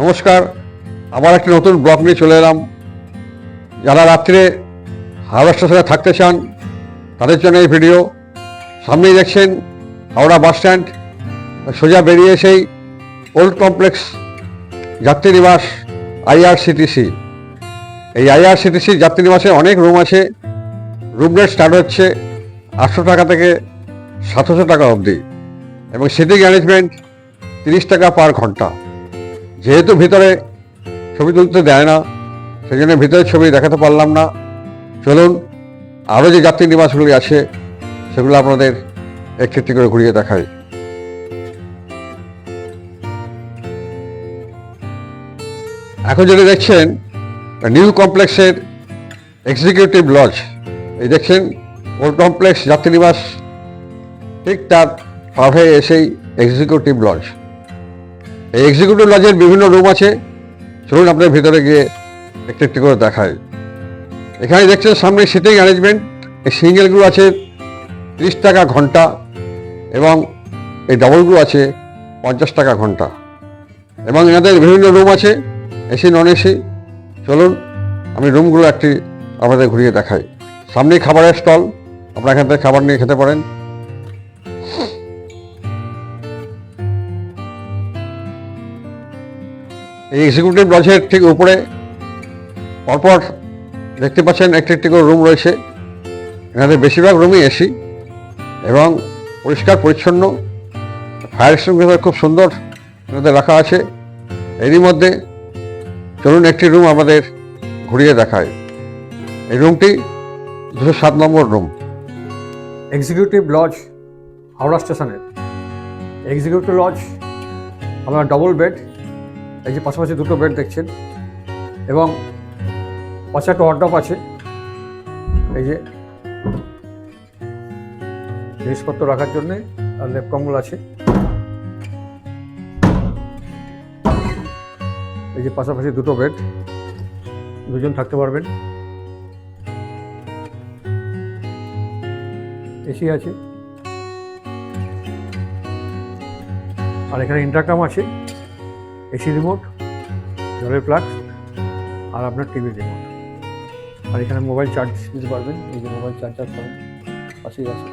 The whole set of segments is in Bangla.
নমস্কার, আবার একটি নতুন ব্লগ নিয়ে চলে এলাম। যারা রাত্রে হাওড়া স্টেশনে থাকতে চান, তাদের জন্য এই ভিডিও। সামনেই দেখছেন হাওড়া বাস স্ট্যান্ড, সোজা বেরিয়ে এসেই ওল্ড কমপ্লেক্স যাত্রী নিবাস আইআরসিটিসি এই আইআরসিটিসি যাত্রী নিবাসে অনেক রুম আছে। রুম রেট স্টার্ট হচ্ছে আটশো টাকা থেকে সাতশো টাকা অবধি। এবং সিটিং অ্যারেঞ্জমেন্ট তিরিশ টাকা পার ঘণ্টা। যেহেতু ভিতরে ছবি তুলতে দেয় না সেই জন্য ভিতরের ছবি দেখাতে পারলাম না। চলুন, আরও যে যাত্রী নিবাসগুলি আছে, সেগুলো আপনাদের একটি করে ঘুরিয়ে দেখাই। এখন যেটা দেখছেন, নিউ কমপ্লেক্সের এক্সিকিউটিভ লজ। এই দেখছেন, ওল্ড কমপ্লেক্স যাত্রীনিবাস ঠিক তার পাশে এসেই এক্সিকিউটিভ লজ। এই এক্সিকিউটিভ লজের বিভিন্ন রুম আছে। চলুন আপনার ভিতরে গিয়ে একটু একটু করে দেখাই। এখানে দেখছেন সামনে সিটিং অ্যারেঞ্জমেন্ট এই সিঙ্গেলগুলো আছে তিরিশ টাকা ঘণ্টা এবং এই ডবলগুলো আছে পঞ্চাশ টাকা ঘণ্টা। এবং এনাদের বিভিন্ন রুম আছে এসি নন এসি চলুন, আমি রুমগুলো একটি আপনাদের ঘুরিয়ে দেখাই। সামনেই খাবারের স্টল আপনারা এখান থেকে খাবার নিয়ে খেতে পারেন। এই এক্সিকিউটিভ লজের ঠিক উপরে পরপর দেখতে পাচ্ছেন একটি একটি করে রুম রয়েছে। এখানে বেশিরভাগ রুমই এসি এবং পরিষ্কার, পরিচ্ছন্ন। ফায়ার এক্সটিংগুইশার খুব সুন্দর এনাদের রাখা আছে। এরই মধ্যে চলুন একটি রুম আমাদের ঘুরিয়ে দেখায়। এই রুমটি দুশো সাত number room executive lodge Howrah স্টেশনের। এক্সিকিউটিভ লজ আমরা ডবল বেড এই যে পাশাপাশি দুটো বেড দেখছেন এবং পাশে একটা ওয়ার্ড্রপ আছে। এই যে জিনিসপত্র রাখার জন্যে আর লেপ কম্বল আছে। এই যে পাশাপাশি দুটো বেড দুজন থাকতে পারবেন। এসি আছে। আর এখানে ইন্টারকাম আছে। এসি রিমোট, জলের প্লাগ, আর আপনার টিভি রিমোট। আর এখানে মোবাইল চার্জ দিতে পারবেন, এই যে মোবাইল চার্জার পাবেন, পাশেই আছে।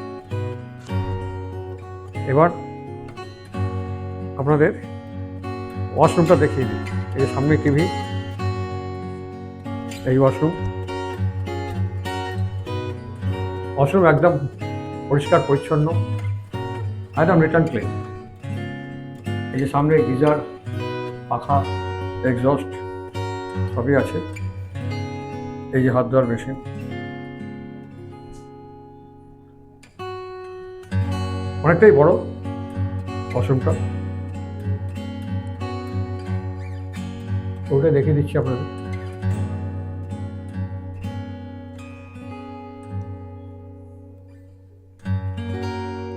এবার আপনাদের ওয়াশরুমটা দেখিয়ে দিই। এই যে সামনে টিভি, এই ওয়াশরুম। ওয়াশরুম একদম পরিষ্কার, পরিচ্ছন্ন। একদম রিটার্ন ক্লিন এই যে সামনে গিজার পাখা এক্সস্ট সবই আছে। এই যে হাত ধোয়ার মেশিন অনেকটাই বড় ওয়াশরুমটা ওটা দেখে দিচ্ছি আপনাদের।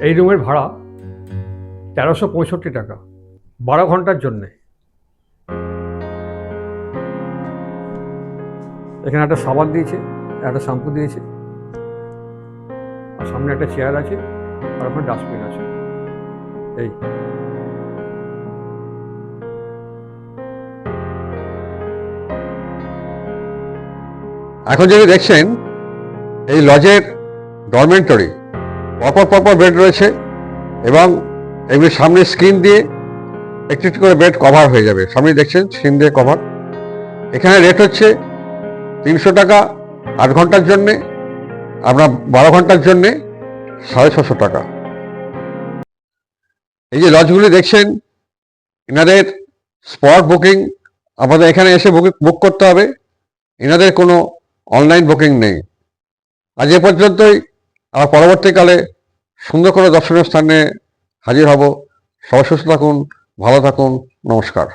এই রুমের ভাড়া তেরোশো পঁয়ষট্টি টাকা। বারো ঘণ্টার জন্যে। এখানে একটা সাবান দিয়েছে, একটা শ্যাম্পু দিয়েছে। আর সামনে একটা চেয়ার আছে, আর আপনার ডাস্টবিন আছে। এই। এখন যদি দেখছেন, এই লজের ডরমেন্টরি পরপর পরপর বেড রয়েছে এবং এগুলি সামনে স্ক্রিন দিয়ে একটি একটু করে বেড কভার হয়ে যাবে। সামনে দেখছেন স্ক্রিন দিয়ে কভার এখানে রেট হচ্ছে তিনশো টাকা আট ঘণ্টার জন্যে আপনার বারো ঘণ্টার জন্যে সাড়ে ছশো টাকা। এই যে লজগুলি দেখছেন, এনাদের স্পট বুকিং আপনাদের এখানে এসে বুক করতে হবে। এনাদের কোনো অনলাইন বুকিং নেই। আজ এ পর্যন্তই আর পরবর্তীকালে সুন্দর করে দর্শনীয় স্থানে হাজির হব। সবাই সুস্থ থাকুন, ভালো থাকুন, নমস্কার।